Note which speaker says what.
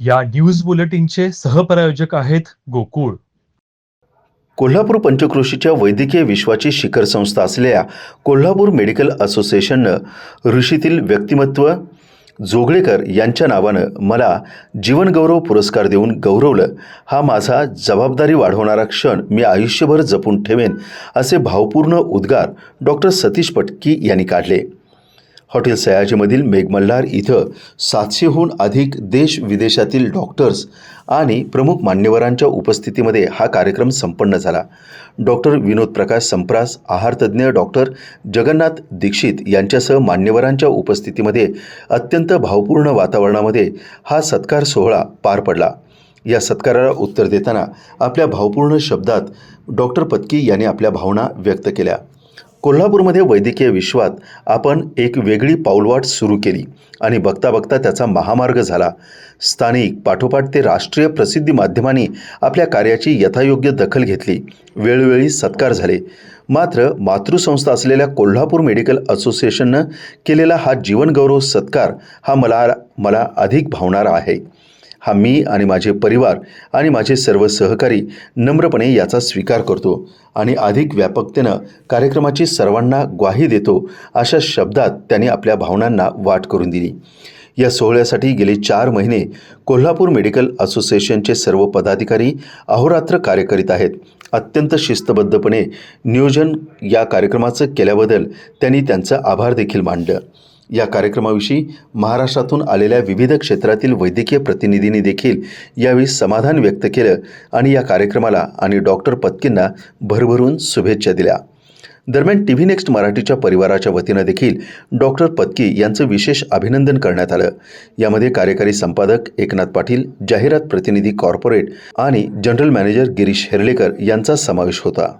Speaker 1: या न्यूज बुलेटिनचे सहप्रायोजक आहेत गोकुळ.
Speaker 2: कोल्हापूर पंचक्रोशीच्या वैद्यकीय विश्वाची शिखर संस्था असलेल्या कोल्हापूर मेडिकल असोसिएशननं ऋषीतील व्यक्तिमत्व जोगळेकर यांच्या नावानं मला जीवनगौरव पुरस्कार देऊन गौरवलं. हा माझा जबाबदारी वाढवणारा क्षण मी आयुष्यभर जपून ठेवेन असे भावपूर्ण उद्गार डॉक्टर सतीश पटकी यांनी काढले. हॉटेल सयाजीमधील मेघमल्हार इथं सातशेहून अधिक देश विदेशातील डॉक्टर्स आणि प्रमुख मान्यवरांच्या उपस्थितीमध्ये हा कार्यक्रम संपन्न झाला. डॉक्टर विनोद प्रकाश संप्रास आहारतज्ज्ञ डॉक्टर जगन्नाथ दीक्षित यांच्यासह मान्यवरांच्या उपस्थितीमध्ये अत्यंत भावपूर्ण वातावरणामध्ये हा सत्कार सोहळा पार पडला. या सत्काराला उत्तर देताना आपल्या भावपूर्ण शब्दात डॉक्टर पत्की यांनी आपल्या भावना व्यक्त केल्या. कोल्हापूरमध्ये वैद्यकीय विश्वात आपण एक वेगळी पाऊलवाट सुरू केली आणि बघता बघता त्याचा महामार्ग झाला. स्थानिक पाठोपाठ ते राष्ट्रीय प्रसिद्धी माध्यमांनी आपल्या कार्याची यथायोग्य दखल घेतली. वेळोवेळी सत्कार झाले. मात्र मातृसंस्था असलेल्या कोल्हापूर मेडिकल असोसिएशननं केलेला हा जीवनगौरव सत्कार हा मला मला अधिक भावणारा आहे. हा मी आणि माझे परिवार आणि माझे सर्व सहकारी नम्रपणे याचा स्वीकार करतो आणि अधिक व्यापकतेनं कार्यक्रमाची सर्वांना ग्वाही देतो अशा शब्दात त्यांनी आपल्या भावनांना वाट करून दिली. या सोहळ्यासाठी गेले चार महिने कोल्हापूर मेडिकल असोसिएशनचे सर्व पदाधिकारी अहोरात्र कार्य करीत आहेत. अत्यंत शिस्तबद्धपणे नियोजन या कार्यक्रमाचं केल्याबद्दल त्यांनी त्यांचं आभार देखील मांडलं या कार्यक्रमाविषयी महाराष्ट्रातून आलेल्या विविध क्षेत्रातील वैद्यकीय प्रतिनिधींनी देखील यावेळी समाधान व्यक्त केलं आणि या कार्यक्रमाला आणि डॉक्टर पत्कींना भरभरून शुभेच्छा दिल्या. दरम्यान टी व्ही नेक्स्ट मराठीच्या परिवाराच्या वतीनं देखील डॉक्टर पत्की यांचं विशेष अभिनंदन करण्यात आलं. यामध्ये कार्यकारी संपादक एकनाथ पाटील जाहिरात प्रतिनिधी कॉर्पोरेट आणि जनरल मॅनेजर गिरीश हेर्लेकर यांचा समावेश होता.